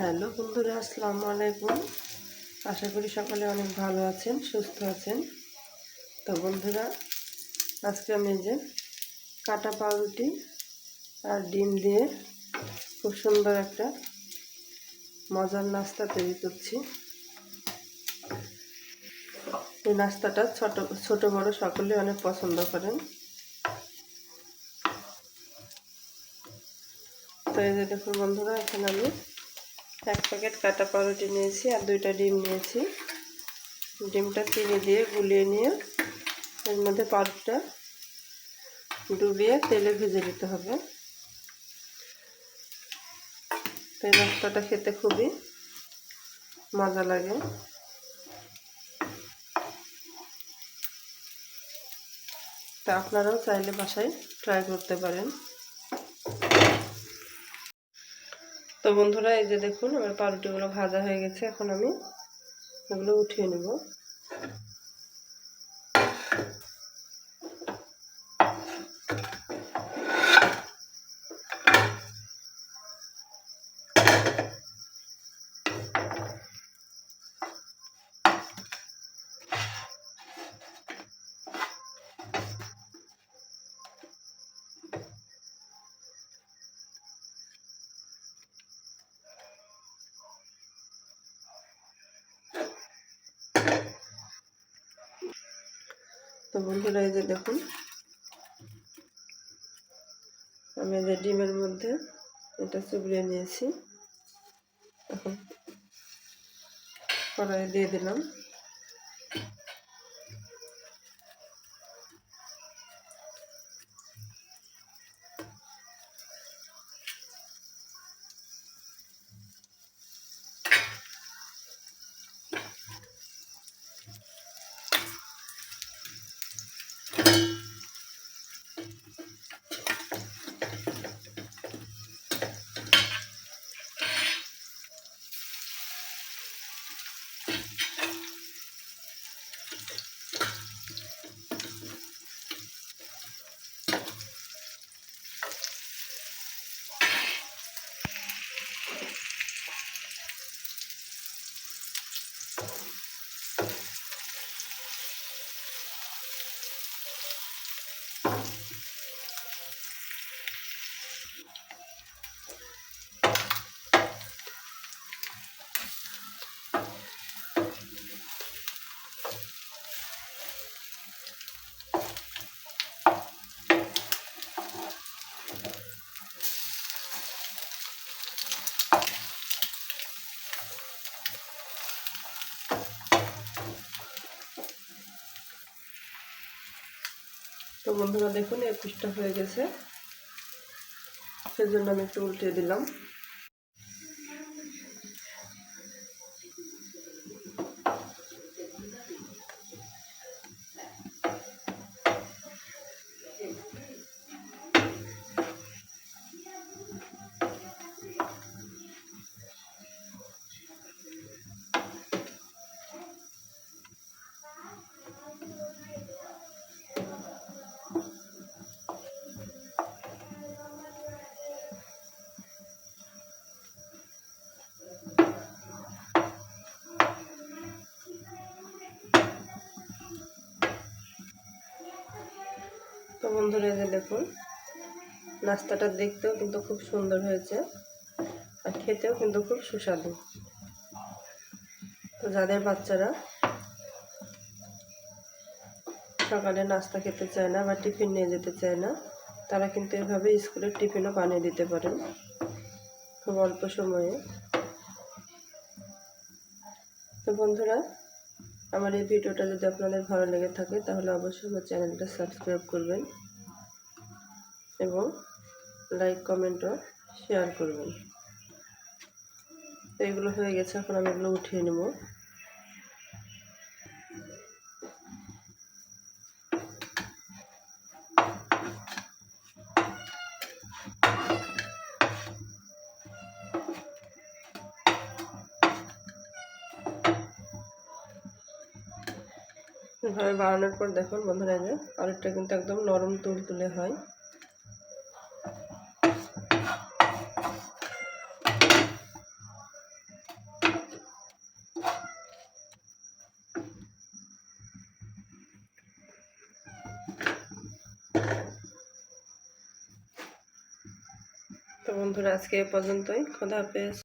Hello বন্ধুরা, আসসালামু আলাইকুম। আশা করি সকলে অনেক ভালো আছেন, সুস্থ আছেন। তো বন্ধুরা, আজকে আমি যে কাটা পাউরুটি আর ডিম দিয়ে খুব সুন্দর একটা মজার নাস্তা তৈরি করছি। এই নাস্তাটা ছোট ছোট বড় সকলে অনেক পছন্দ করেন। তো এই যে দেখুন বন্ধুরা, এখানে আমি এক প্যাকেট কাটা পাউরুটি নিয়েছি আর দুইটা ডিম নিয়েছি। ডিমটা চিনি দিয়ে গুলিয়ে নিয়ে এর মধ্যে পাউরুটিটা ডুবিয়ে তেলে ভেজে দিতে হবে। তো এই খেতে খুবই মজা লাগে। তা আপনারাও চাইলে বাসায় ট্রাই করতে পারেন। তো বন্ধুরা, এই যে দেখুন, আমার পাউরুটিগুলো ভাজা হয়ে গেছে। এখন আমি ওগুলো উঠিয়ে নেব। তো বন্ধুরা এই যে দেখুন, আমি যে ডিমের মধ্যে এটা চুবড়িয়ে নিয়েছি। এখন কড়াই দিয়ে দিলাম। তো বন্ধুরা দেখুন এই পিসটা হয়ে গেছে। সেজন্য আমি একটু উল্টে দিলাম। বন্ধুরা যে দেখুন, নাস্তাটা দেখতেও কিন্তু খুব সুন্দর হয়েছে আর খেতেও কিন্তু খুব সুস্বাদু। তো যাদের বাচ্চারা সকালে নাস্তা খেতে চায় না বা টিফিন নিয়ে যেতে চায় না, তারা কিন্তু এভাবে স্কুলের টিফিনও বানিয়ে দিতে পারেন খুব অল্প সময়ে। তো বন্ধুরা, আমার এই ভিডিওটা যদি আপনাদের ভালো লেগে থাকে, তাহলে অবশ্যই আমার চ্যানেলটা সাবস্ক্রাইব করবেন। এবং লাইক কমেন্টও শেয়ার করবেন। তো এগুলো হয়ে গেছে, এখন আমি এগুলো উঠিয়ে নেব। এভাবে বানানোর পর দেখুন বন্ধুরা যে আলুটা কিন্তু একদম নরম তুলতুলে হয়। বন্ধুরা আজকে এ পর্যন্তই। খোদা হাফেজ।